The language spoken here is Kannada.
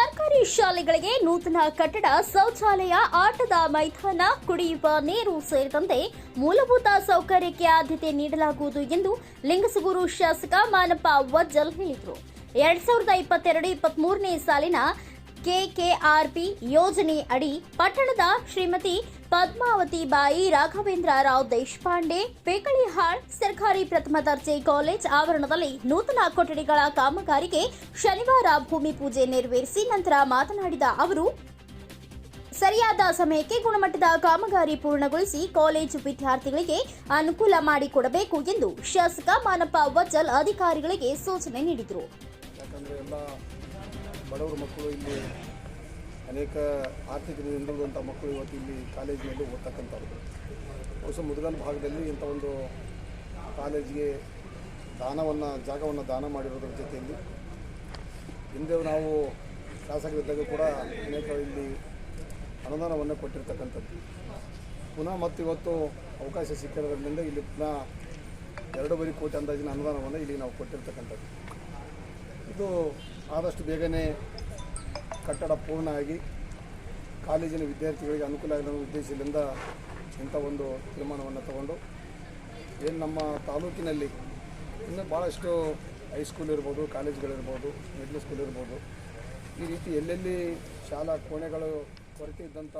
ಸರ್ಕಾರಿ ಶಾಲೆಗಳಿಗೆ ನೂತನ ಕಟ್ಟಡ, ಶೌಚಾಲಯ, ಆಟದ ಮೈದಾನ, ಕುಡಿಯುವ ನೀರು ಸೇರಿದಂತೆ ಮೂಲಭೂತ ಸೌಕರ್ಯಕ್ಕೆ ಆದ್ಯತೆ ನೀಡಲಾಗುವುದು ಎಂದು ಲಿಂಗಸಗೂರು ಶಾಸಕ ಮಾನಪ್ಪ ವಜ್ಜಲ್ ಹೇಳಿದರು. ಎರಡ್ ಸಾವಿರದ ಇಪ್ಪತ್ತೆರಡು ಇಪ್ಪತ್ಮೂರನೇ ಸಾಲಿನ ಕೆಕೆಆರ್ಪಿ ಯೋಜನೆ ಅಡಿ ಪಟ್ಟಣದ ಶ್ರೀಮತಿ ಪದ್ಮಾವತಿ ಬಾಯಿ ರಾಘವೇಂದ್ರ ರಾವ್ ದೇಶಪಾಂಡೆ ಪೇಕಳಿಹಾಳ್ ಸರ್ಕಾರಿ ಪ್ರಥಮ ದರ್ಜೆ ಕಾಲೇಜ್ ಆವರಣದಲ್ಲಿ ನೂತನ ಕೊಠಡಿಗಳ ಕಾಮಗಾರಿಗೆ ಶನಿವಾರ ಭೂಮಿ ಪೂಜೆ ನೆರವೇರಿಸಿ ನಂತರ ಮಾತನಾಡಿದ ಅವರು, ಸರಿಯಾದ ಸಮಯಕ್ಕೆ ಗುಣಮಟ್ಟದ ಕಾಮಗಾರಿ ಪೂರ್ಣಗೊಳಿಸಿ ಕಾಲೇಜು ವಿದ್ಯಾರ್ಥಿಗಳಿಗೆ ಅನುಕೂಲ ಮಾಡಿಕೊಡಬೇಕು ಎಂದು ಶಾಸಕ ಮಾನಪ್ಪ ವಜ್ಜಲ್ ಅಧಿಕಾರಿಗಳಿಗೆ ಸೂಚನೆ ನೀಡಿದರು. ಬಡವರ ಮಕ್ಕಳು ಇಲ್ಲಿ ಅನೇಕ ಆರ್ಥಿಕ ಹಿಂದುಳಿದಂಥ ಮಕ್ಕಳು ಇವತ್ತು ಇಲ್ಲಿ ಕಾಲೇಜಿನಲ್ಲಿ ಓದ್ತಕ್ಕಂಥವ್ರು. ಬಹುಶಃ ಮುದಗಲ್ ಭಾಗದಲ್ಲಿ ಇಂಥ ಒಂದು ಕಾಲೇಜಿಗೆ ದಾನವನ್ನು, ಜಾಗವನ್ನು ದಾನ ಮಾಡಿರೋದ್ರ ಜೊತೆಯಲ್ಲಿ ಹಿಂದೆ ನಾವು ಶಾಸಕರಿದ್ದಾಗ ಕೂಡ ಅನೇಕ ಇಲ್ಲಿ ಅನುದಾನವನ್ನು ಕೊಟ್ಟಿರ್ತಕ್ಕಂಥದ್ದು. ಪುನಃ ಮತ್ತು ಇವತ್ತು ಅವಕಾಶ ಸಿಕ್ಕಿರೋದ್ರಿಂದ ಇಲ್ಲಿ ಪುನಃ ಎರಡೂವರೆ ಕೋಟಿ ಅಂದಾಜಿನ ಅನುದಾನವನ್ನು ಇಲ್ಲಿ ನಾವು ಕೊಟ್ಟಿರ್ತಕ್ಕಂಥದ್ದು. ಇದು ಆದಷ್ಟು ಬೇಗನೆ ಕಟ್ಟಡ ಪೂರ್ಣ ಆಗಿ ಕಾಲೇಜಿನ ವಿದ್ಯಾರ್ಥಿಗಳಿಗೆ ಅನುಕೂಲ ಆಗಿರೋ ಉದ್ದೇಶದಿಂದ ಇಂಥ ಒಂದು ತೀರ್ಮಾನವನ್ನು ತಗೊಂಡು ಏನು ನಮ್ಮ ತಾಲೂಕಿನಲ್ಲಿ ಇನ್ನೂ ಭಾಳಷ್ಟು ಹೈಸ್ಕೂಲ್ ಇರ್ಬೋದು ಕಾಲೇಜ್ಗಳಿರ್ಬೋದು ಮಿಡ್ಲ್ ಸ್ಕೂಲ್ ಇರ್ಬೋದು, ಈ ರೀತಿ ಎಲ್ಲೆಲ್ಲಿ ಶಾಲಾ ಕೋಣೆಗಳು ಕೊರತೆ ಇದ್ದಂಥ